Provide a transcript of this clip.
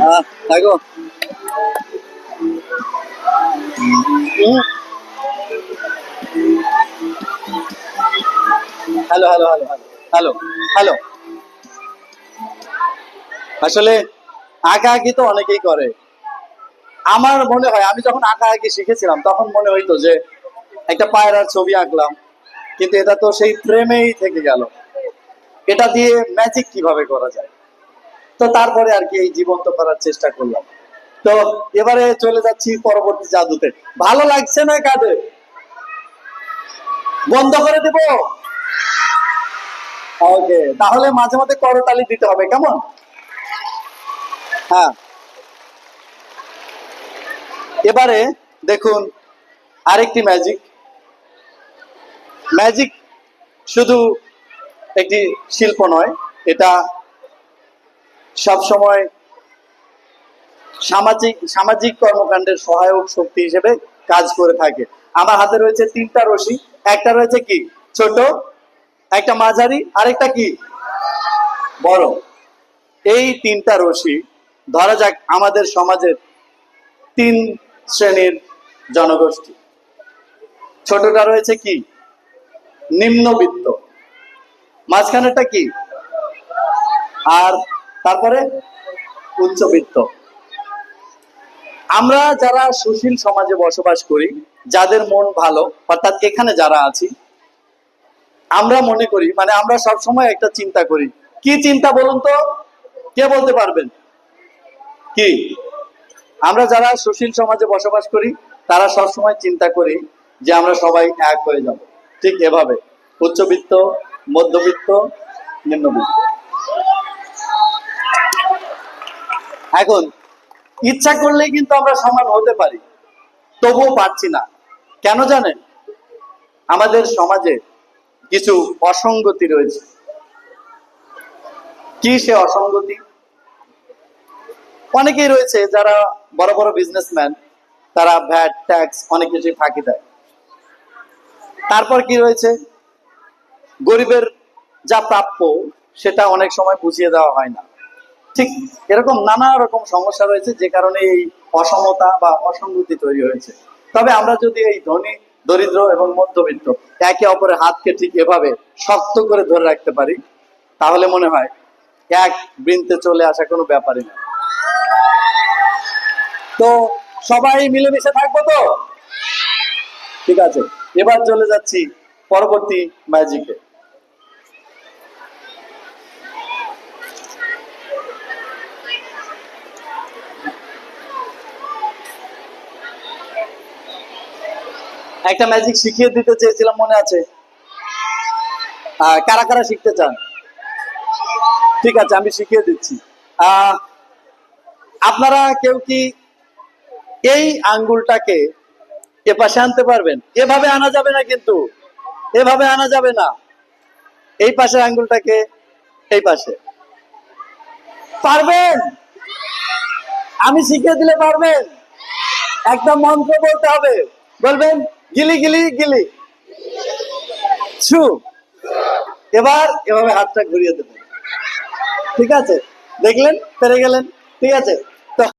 হ্যাঁ থাকো hello hello hello hello hello আসলে আঁকা আঁকি তো অনেকেই করে। আমার মনে হয়, আমি যখন আঁকা আঁকি শিখেছিলাম, তখন মনে হইতো যে, একটা পায়রার ছবি আঁকলাম, কিন্তু এটা তো সেই ফ্রেমেই থেকে গেল। এটা দিয়ে ম্যাজিক কীভাবে করা যায়? তো তারপরে আর কি এই জীবন্ত করার চেষ্টা করলাম। তো এবারে চলে যাচ্ছি পরবর্তী জাদুতে। ভালো লাগছে না কাদের? বন্ধ করে দেব? ওকে তাহলে মাঝে মাঝে করতালি দিতে হবে, কেমন? হ্যাঁ। এবারে দেখুন, আরেকটি ম্যাজিক ম্যাজিক শুধু একটি শিল্প নয়, এটা সব সময় সামাজিক সামাজিক কর্মকাণ্ডের সহায়ক শক্তি হিসেবে কাজ করে থাকে। আমার হাতে রয়েছে তিনটা রশি, একটা রয়েছে কি? ছোট, একটা মাঝারি, আরেকটা কি? বড়। এই তিনটা রশি, ধরা যাক আমাদের সমাজের তিন শ্রেণির জনগোষ্ঠী। ছোটটা রয়েছে কি? নিম্নবিত্ত। মাঝখানেরটা কি? আর তারপরে উচ্চবিত্ত। আমরা যারা সুশীল সমাজে বসবাস করি, যাদের মন ভালো, অর্থাৎ এখানে যারা আছি, আমরা মনে করি মানে আমরা সব সময় একটা চিন্তা করি। কি চিন্তা বলুন তো? কে বলতে পারবেন? কি? আমরা যারা সুশীল সমাজে বসবাস করি, তারা সব সময় চিন্তা করি যে আমরা সবাই এক হয়ে যাব। ঠিক এভাবে। উচ্চবিত্ত মধ্যবিত্ত, নিম্নবিত্ত। এখন, ইচ্ছা করলেই কিন্তু আমরা সমান হতে পারি, তবুও পারছি না। কেন জানেন? আমাদের সমাজে কিছু অসঙ্গতি রয়েছে। কি সে অসঙ্গতি? অনেকেই রয়েছে যারা বড় বড় বিজনেসম্যান তারা ভ্যাট ট্যাক্স অনেক কিছুই ফাঁকি দেয়। তারপর কি রয়েছে? গরিবের যা প্রাপ্য, সেটা অনেক সময় বুঝিয়ে দেওয়া হয় না। ঠিক এরকম নানা রকম সমস্যা রয়েছে যে কারণে এই অসমতা বা অসঙ্গতি তৈরি হয়েছে। তবে আমরা যদি এই ধনী, দরিদ্র এবং মধ্যবিত্ত একে অপরের হাতকে ঠিক এভাবে শক্ত করে ধরে রাখতে পারি, তাহলে মনে হয় এক বৃন্তে চলে আসা কোনো ব্যাপারই না। তো সবাই মিলেমিশে থাকব তো? ঠিক আছে, এবার চলে যাচ্ছি পরবর্তী ম্যাজিকে একটা ম্যাজিক শিখিয়ে দিতে চেয়েছিলাম, মনে আছে? কারা কারা শিখতে চান? ঠিক আছে, আমি শিখিয়ে দিচ্ছি। আপনারা কেউ কি এই আঙ্গুলটাকে এ পাশে আনতে পারবেন? এভাবে আনা যাবে না কিন্তু। এভাবে আনা যাবে না। এই পাশের আঙ্গুলটাকে এই পাশে। পারবেন? আমি শিখিয়ে দিলে পারবেন? একদম মন্ত্র বলতে হবে। বলবেন? গিলি গিলি গিলি। ছু। এবার এভাবে হাতটা ঘুরিয়ে দেবেন। ঠিক আছে? দেখলেন? পেরে গেলেন? ঠিক আছে?